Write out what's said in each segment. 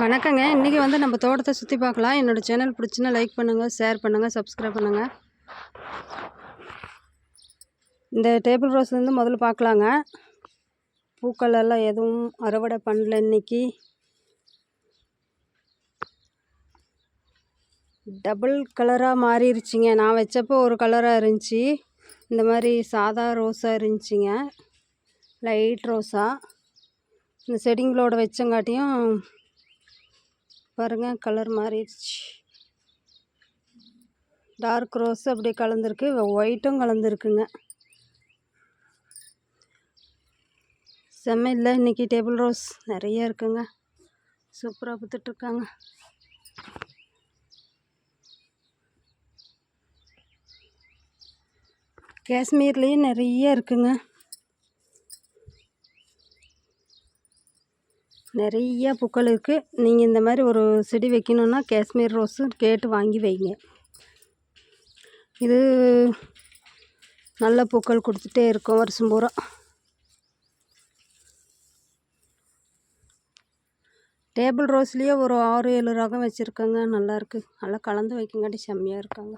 வணக்கங்க. இன்றைக்கி வந்து நம்ம தோட்டத்தை சுற்றி பார்க்கலாம். என்னோடய சேனல் பிடிச்சுன்னா லைக் பண்ணுங்கள் ஷேர் பண்ணுங்கள் சப்ஸ்கிரைப் பண்ணுங்கள் இந்த டேபிள் ரோஸ்லேருந்து முதல்ல பார்க்கலாங்க. பூக்கள் எல்லாம் எதுவும் அறுவடை பண்ணல இன்னைக்கு. டபுள் கலராக மாறிடுச்சிங்க நான் வச்சப்போ ஒரு கலராக இருந்துச்சு. இந்த மாதிரி சாதா ரோஸாக இருந்துச்சிங்க. லைட் ரோஸாக இந்த செடிங்களோட வச்சங்காட்டியும் பாருங்கள் கலர் மாறிடுச்சு. டார்க் ரோஸ் அப்படியே கலந்துருக்கு ஒயிட்டும் கலந்துருக்குங்க. செம்மையில் இன்றைக்கி டேபிள் ரோஸ் நிறைய இருக்குங்க. சூப்பராக பார்த்துட்ருக்காங்க காஷ்மீர்லேயும் நிறைய இருக்குங்க. நிறைய பூக்கள் இருக்குது நீங்கள் இந்த மாதிரி ஒரு செடி வைக்கணுன்னா காஷ்மீர் ரோஸு கேட்டு வாங்கி வைங்க. இது நல்ல பூக்கள் கொடுத்துட்டே இருக்கும் வருஷம் பூரா. டேபிள் ரோஸ்லேயே ஒரு ஆறு ஏழு ரகம் வச்சுருக்கேங்க. நல்லாயிருக்கு நல்லா கலந்து வைக்கங்காட்டி செம்மையாக இருக்காங்க.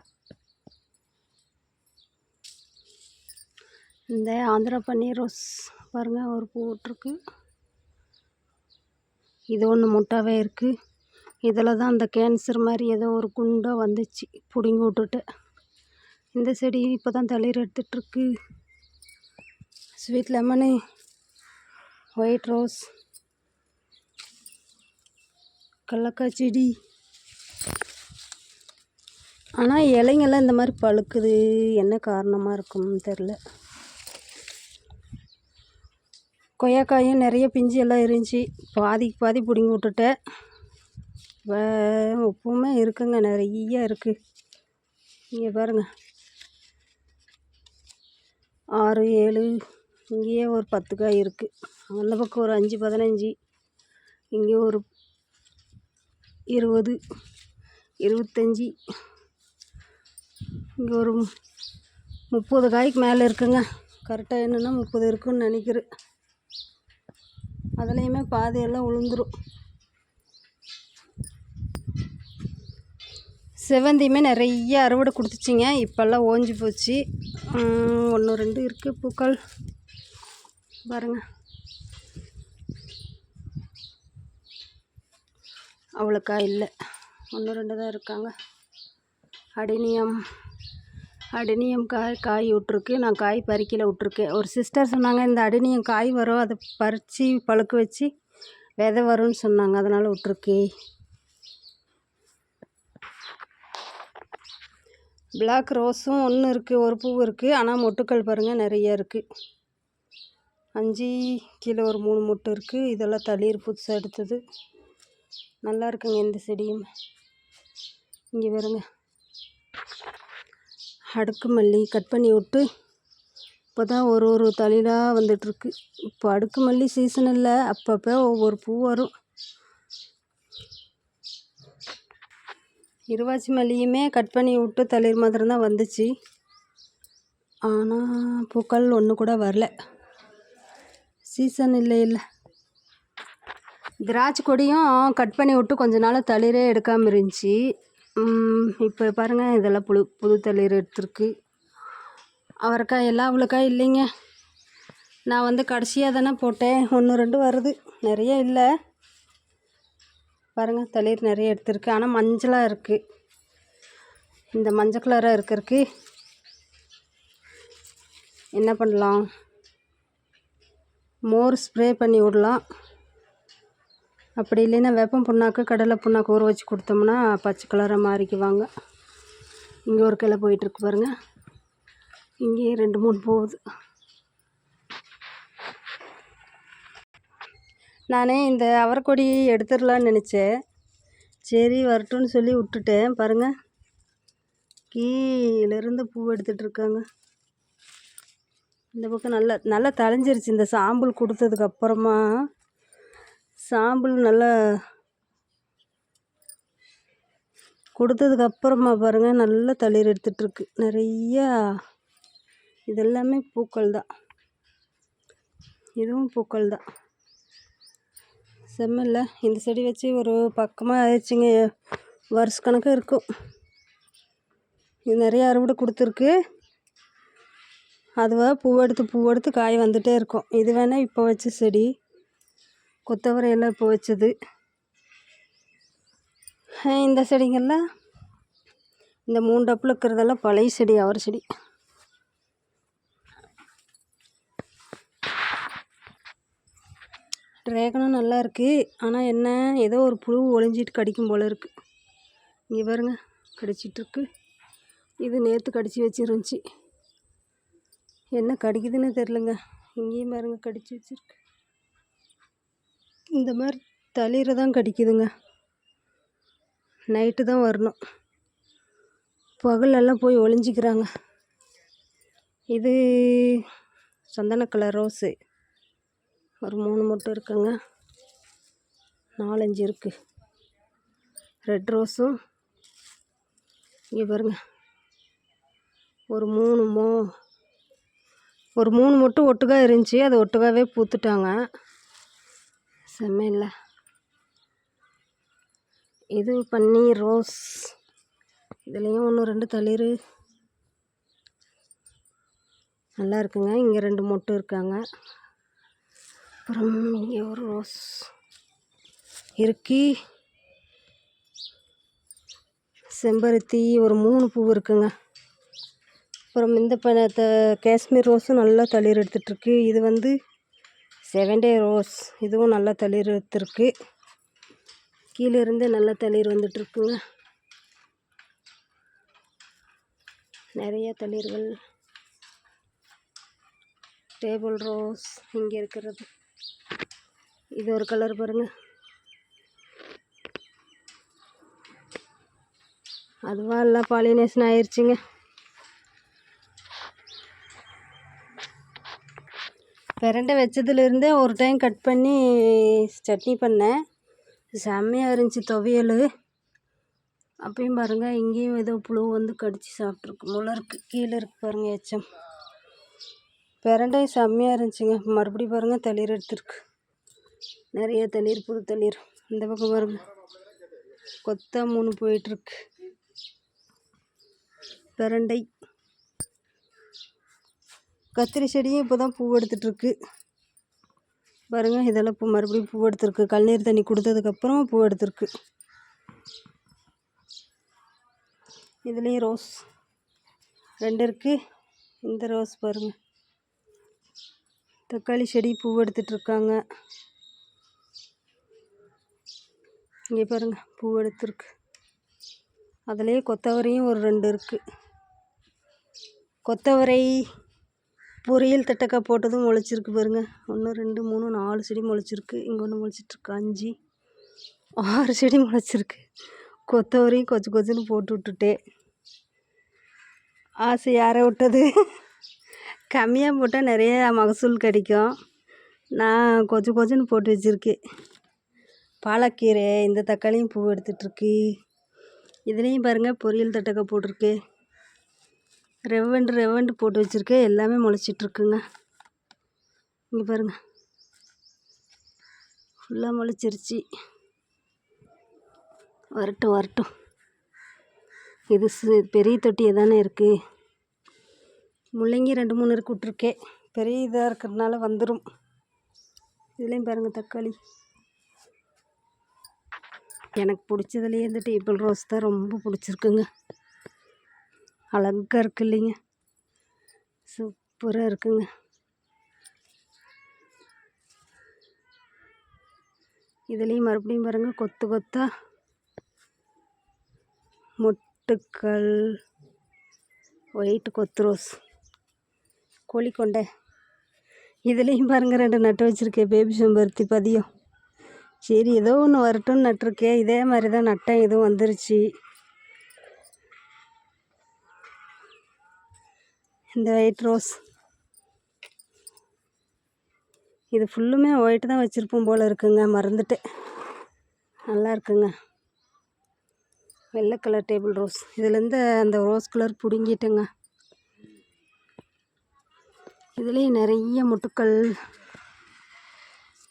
இந்த ஆந்திரா பன்னீர் ரோஸ் பாருங்கள் ஒரு பூ விட்ருக்கு இது ஒன்று முட்டாவே இருக்குது இதில் தான் அந்த கேன்சர் மாதிரி ஏதோ ஒரு குண்டாக வந்துச்சு பிடுங்கி விட்டுட்டு. இந்த செடி இப்போ தான் தளிர் எடுத்துகிட்ருக்கு ஸ்வீட் லெமனு ஒயிட் ரோஸ் கடலக்காய் செடி. ஆனால் இலைங்கெல்லாம் இந்த மாதிரி பழுக்குது என்ன காரணமாக இருக்கும்னு தெரில கொய்யாக்காயும் நிறைய பிஞ்சு எல்லாம் இருந்துச்சு பாதிக்கு பாதி பிடுங்கி விட்டுட்டேன் உப்புமே இருக்குங்க நிறைய இருக்குது இங்கே பாருங்கள் ஆறு ஏழு இங்கேயே ஒரு பத்து காய் இருக்குது அந்த பக்கம் ஒரு அஞ்சு பதினஞ்சு இங்கே ஒரு இருபது இருபத்தஞ்சி இங்கே ஒரு முப்பது காய்க்கு மேலே இருக்குங்க. கரெக்டாக என்னென்னா முப்பது இருக்குன்னு நினைக்கிறேன். அதுலேயுமே பாதையெல்லாம் உளுந்துரும். செவந்தியுமே நிறைய அறுவடை கொடுத்துச்சிங்க. இப்போல்லாம் ஓஞ்சி போச்சு. ஒன்று ரெண்டு இருக்குது பூக்கள். பாருங்கள் அவ்வளோக்கா இல்லை. ஒன்று ரெண்டு தான் இருக்காங்க. அடினியம். அடினியம் காய் காய் விட்ருக்கு நான் காய் பறிக்கல விட்ருக்கேன் ஒரு சிஸ்டர் சொன்னாங்க இந்த அடினியம் காய் வரும் அதை பறித்து பழுக்க வச்சு விதை வரும்னு சொன்னாங்க. அதனால் விட்ருக்கு பிளாக் ரோஸும் ஒன்று இருக்குது ஒரு பூ இருக்குது ஆனால் மொட்டுக்கள் பாருங்கள் நிறைய இருக்குது அஞ்சு கீழே ஒரு மூணு மொட்டு இருக்குது இதெல்லாம் தளிர் புதுசாக எடுத்தது. நல்லா இருக்குங்க இந்த செடியும். இங்கே வருங்க அடுக்கு மல்லி கட் பண்ணி விட்டு இப்போ தான் ஒரு ஒரு தளிராக வந்துட்டுருக்கு. இப்போ அடுக்கு மல்லி சீசன் இல்லை. அப்பப்போ ஒவ்வொரு பூ வரும். இருவாச்சி மல்லியுமே கட் பண்ணி விட்டு தளிர் மாத்திரம் தான் வந்துச்சு. ஆனால் பூக்கள் ஒன்று கூட வரல. சீசன் இல்லை இல்லை. திராட்சை கொடியும் கட் பண்ணி விட்டு கொஞ்ச நாள் தளிரே எடுக்காமல் இருந்துச்சு. இப்போ பாருங்கள் இதெல்லாம் புழு புது தளிர் எடுத்துருக்கு. அவரைக்காய் எல்லாம் அவ்வளோக்காய் இல்லைங்க. நான் வந்து கடைசியாக தானே போட்டேன். ஒன்று ரெண்டு வருது. நிறைய இல்லை. பாருங்கள் தளிர் நிறைய எடுத்துருக்கு. ஆனால் மஞ்சளாக இருக்குது இந்த மஞ்சள் கலராக இருக்கிறதுக்கு என்ன பண்ணலாம்? மோர் ஸ்ப்ரே பண்ணி விடலாம். அப்படி இல்லைன்னா வேப்பம் புண்ணாக்கு கடலை புண்ணாக்கு ஊற வச்சு கொடுத்தோம்னா பச்சை கலராக மாறிக்குவாங்க. இங்கே ஒரு கிளை போயிட்டுருக்கு பாருங்கள் இங்கேயும் ரெண்டு மூணு போகுது. நானே இந்த அவரைக்கொடி எடுத்துடலான்னு நினச்சேன். சரி வரட்டும்னு சொல்லி விட்டுட்டேன். பாருங்கள் கீழேருந்து பூ எடுத்துகிட்ருக்காங்க இந்த பக்கம் நல்லா நல்லா தழைஞ்சிருச்சு. இந்த சாம்பல் கொடுத்ததுக்கப்புறமா சாம்பல் நல்லா கொடுத்ததுக்கப்புறமா பாருங்கள் நல்லா தளிர் எடுத்துகிட்ருக்கு நிறையா இதெல்லாமே பூக்கள் தான். இதுவும் பூக்கள் தான். செம்மல்ல. இந்த செடி வச்சு ஒரு பக்கமாக ஆயிடுச்சுங்க. வருஷ கணக்காக இருக்கும். இது நிறைய அறுவடை கொடுத்துருக்கு. அதுவாக பூவெடுத்து பூவெடுத்து காய் வந்துகிட்டே இருக்கும். இது வேணால் இப்போ வச்ச செடி. கொத்தவரை எல்லாம் இப்போ வச்சது. இந்த செடிங்கள்லாம் இந்த மூணு டப்பில் இருக்கிறதெல்லாம் பழைய செடி அவர் செடி. ட்ராகனும் நல்லா இருக்குது ஆனால் என்ன ஏதோ ஒரு புழு ஒளிஞ்சிட்டு கடிக்கும் போல் இருக்குது இங்கே பாருங்க கடிச்சிட்ருக்கு. இது நேற்று கடிச்சு வச்சிருந்துச்சி. என்ன கடிக்குதுன்னு தெரிலங்க இங்கேயும் பாருங்க கடிச்சு வச்சுருக்கு. இந்த மாதிரி தளிர தான் கடிக்குதுங்க. நைட்டு தான் வரணும். பகலெல்லாம் போய் ஒளிஞ்சிக்கிறாங்க. இது சந்தன கலர் ரோஸு. ஒரு மூணு மட்டும் இருக்குங்க. நாலஞ்சு இருக்குது ரெட் ரோஸும் இங்கே பாருங்க. ஒரு மூணு மோ ஒரு மூணு மட்டும் ஒட்டுக்கா இருந்துச்சு. அது ஒட்டுக்காவே பூத்துட்டாங்க. செம்மையில் இது பன்னீர் ரோஸ். இதுலேயும் ஒன்று ரெண்டு தளிர். நல்லா இருக்குங்க. இங்கே ரெண்டு மொட்டு இருக்காங்க. அப்புறம் இங்கே ஒரு ரோஸ். இருக்கி. செம்பருத்தி ஒரு மூணு பூ இருக்குங்க. அப்புறம் இந்த ப த காஷ்மீர் ரோஸும் நல்லா தளிர் எடுத்துகிட்ருக்கு இது வந்து செவன் டே ரோஸ். இதுவும் நல்லா தளிர் எடுத்துருக்கு கீழே இருந்து நல்லா தளிர் வந்துட்டுருக்குங்க நிறைய தளிர்கள். டேபிள் ரோஸ் இங்கே இருக்கிறது. இது ஒரு கலர் பாருங்க. அதுவா எல்லாம் பாலினேஷன் ஆயிடுச்சுங்க பிரண்டை வச்சதுலேருந்தே ஒரு டைம் கட் பண்ணி சட்னி பண்ணேன். செம்மையாக இருந்துச்சு துவையல். அப்பயும் பாருங்கள் இங்கேயும் ஏதோ புழு வந்து கடிச்சு சாப்பிட்ருக்கு முளை இருக்குது கீழே இருக்கு பாருங்கள் எச்சம். பிரண்டை செம்மையாக இருந்துச்சுங்க. மறுபடியும் பாருங்கள் தளிர் எடுத்துருக்கு. நிறைய தளிர் புது தளிர். இந்த பக்கம் பாருங்கள் கொத்தா மூணு போயிட்டுருக்கு. பிரண்டை. கத்திரி செடியும் இப்போ தான் பூ எடுத்துகிட்ருக்கு. பாருங்கள் இதெல்லாம் இப்போ மறுபடியும் பூ எடுத்துருக்கு கல்நீர் தண்ணி கொடுத்ததுக்கப்புறம் பூ எடுத்துருக்கு இதுலேயும் ரோஸ் ரெண்டு இருக்குது இந்த ரோஸ் பாருங்கள் தக்காளி செடி பூ எடுத்துட்டு இருக்காங்க இங்கே பாருங்கள் பூ எடுத்துருக்கு அதுலேயே கொத்தவரையும் ஒரு ரெண்டு இருக்குது கொத்தவரை பொரியல் தட்டக்காய் போட்டதும் முளைச்சிருக்கு பாருங்கள் ஒன்று ரெண்டு மூணு நாலு செடி முளைச்சிருக்கு. இங்கே ஒன்று முளைச்சிட்ருக்கு. அஞ்சு ஆறு செடி முளைச்சிருக்கு. கொத்தவரையும் கொச்சு கொச்சுன்னு போட்டு விட்டுட்டேன் ஆசை யாரை விட்டது? கம்மியாக போட்டால் நிறைய மகசூல் கிடைக்கும். நான் கொச்சு கொச்சுன்னு போட்டு வச்சுருக்கேன். பாலக்கீரை இந்த தக்காளியும் பூ எடுத்துகிட்ருக்கு இதுலேயும் பாருங்கள் பொரியல் தட்டக்காய் போட்டிருக்கு. ரெவண்டு ரெவண்டு போட்டு வச்சுருக்கேன். எல்லாமே முளைச்சிட்ருக்குங்க. இங்கே பாருங்கள் ஃபுல்லாக முளைச்சிருச்சு. வரட்டும் வரட்டும். இது பெரிய தொட்டியை தானே இருக்குது முள்ளங்கி ரெண்டு மூணு இருக்கு விட்ருக்கேன். பெரிய இதாக இருக்கிறதுனால வந்துடும் இதுலேயும் பாருங்கள் தக்காளி. எனக்கு பிடிச்சதுலேயே இந்த டேபிள் ரோஸ் தான் ரொம்ப பிடிச்சிருக்குங்க. அழகாக இருக்கு இல்லைங்க. சூப்பராக இருக்குங்க. இதுலேயும் மறுபடியும் பாருங்கள் கொத்து கொத்தா மொட்டுக்கள் ஒயிட் கொத்து ரோஸ் கோழிக்கொண்டை இதுலேயும் பாருங்கள் ரெண்டு நட்டு வச்சுருக்கேன் பேபி செம்பருத்தி பதியம். சரி ஏதோ ஒன்று வரட்டும்னு நட்டிருக்கேன் இதே மாதிரி தான் நட்டேன் எதுவும் வந்துருச்சு. இந்த ஒயிட் ரோஸ் இது ஃபுல்லுமே ஒயிட்டு தான் வச்சுருப்போம் போல் இருக்குங்க. மறந்துட்டு நல்லா இருக்குங்க. வெள்ளை கலர் டேபிள் ரோஸ் இதுலேருந்து அந்த ரோஸ் கலர் பிடுங்கிட்டேங்க. இதுலேயும் நிறைய முட்டுக்கள்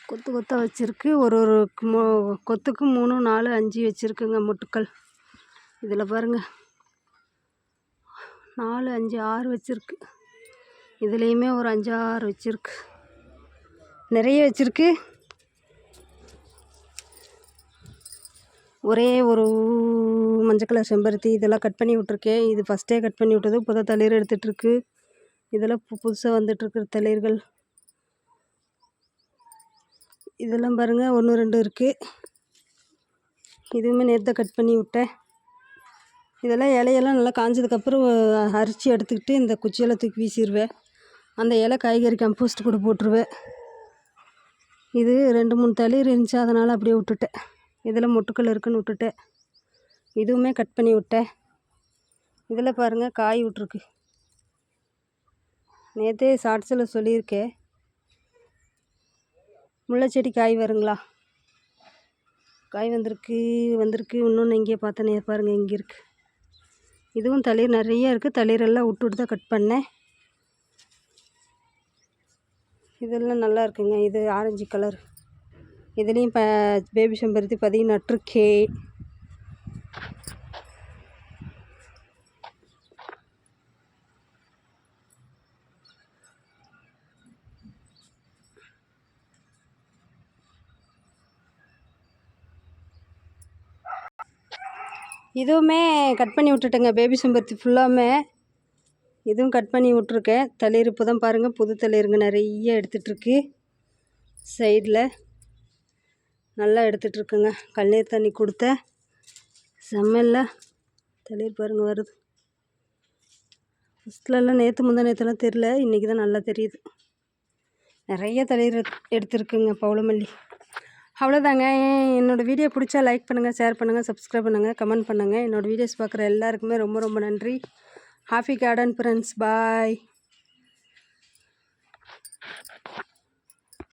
கொத்து கொத்தாக வச்சுருக்கு. ஒரு ஒரு கொத்துக்கு மூணு நாலு அஞ்சு வச்சுருக்குங்க முட்டுக்கள். இதில் பாருங்கள் நாலு அஞ்சு ஆறு வச்சுருக்கு. இதுலேயுமே ஒரு அஞ்சு ஆறு வச்சுருக்கு. நிறைய வச்சுருக்கு. ஒரே ஒரு மஞ்சள் கலர் செம்பருத்தி இதெல்லாம் கட் பண்ணி விட்ருக்கேன் இது ஃபஸ்ட்டே கட் பண்ணி விட்டது. புது தளிர் எடுத்துகிட்ருக்கு இதெல்லாம் பு புதுசாக வந்துட்டுருக்குற தளிர்கள். இதெல்லாம் பாருங்கள் ஒன்று ரெண்டு இருக்குது இதுவுமே நேற்று கட் பண்ணி விட்டேன். இதெல்லாம் இலையெல்லாம் நல்லா காஞ்சதுக்கப்புறம் அரிச்சு எடுத்துக்கிட்டு இந்த குச்சியெல்லாம் தூக்கி வீசிடுவேன் அந்த இலை காய்கறி கம்போஸ்ட் கூட போட்டுருவேன். இது ரெண்டு மூணு தளிர் இருந்துச்சு அதனால் அப்படியே விட்டுட்டேன். இதில் மொட்டுக்கள் இருக்குன்னு விட்டுட்டேன். இதுவுமே கட் பண்ணி விட்டேன். இதில் பாருங்கள் காய் விட்ருக்கு நேற்றே ஷார்ட்ஸில் சொல்லியிருக்கேன். முல்லைச்செடி காய் வருங்களா? காய் வந்திருக்கு வந்திருக்கு. இன்னொன்று இங்கே பார்த்தனே பாருங்கள் இங்கே இருக்குது இதுவும் தளிர் நிறைய இருக்குது தளிரெல்லாம் விட்டு விட்டு தான் கட் பண்ணேன். இதெல்லாம் நல்லா இருக்குங்க. இது ஆரஞ்சு கலர். இதுலேயும் ப பேபி செம்பருத்தி பார்த்திங்கன்னா நட்டிருக்கேன். இதுவுமே கட் பண்ணி விட்டுட்டேங்க பேபி செம்பருத்தி ஃபுல்லாமே இதுவும் கட் பண்ணி விட்ருக்கேன் தளிர் இப்போ தான் பாருங்கள் புது தளிருங்க நிறைய எடுத்துகிட்ருக்கு சைடில் நல்லா எடுத்துகிட்ருக்குங்க கண்ணீர் தண்ணி கொடுத்தேன் செம்மல்ல தளிர் பாருங்கள் வருது. ஃபஸ்ட்லலாம் நேற்று முந்தா நேற்றுலாம் தெரில இன்றைக்கி தான் நல்லா தெரியுது. நிறைய தளிர் எடுத்துருக்குங்க பவுளமல்லி. அவ்வளோதாங்க என்னோடய வீடியோ பிடிச்சா லைக் பண்ணுங்கள் ஷேர் பண்ணுங்கள் சப்ஸ்கிரைப் பண்ணுங்கள் கமெண்ட் பண்ணுங்கள் என்னோடய வீடியோஸ் பார்க்குற எல்லாருக்குமே ரொம்ப ரொம்ப நன்றி. Happy garden friends bye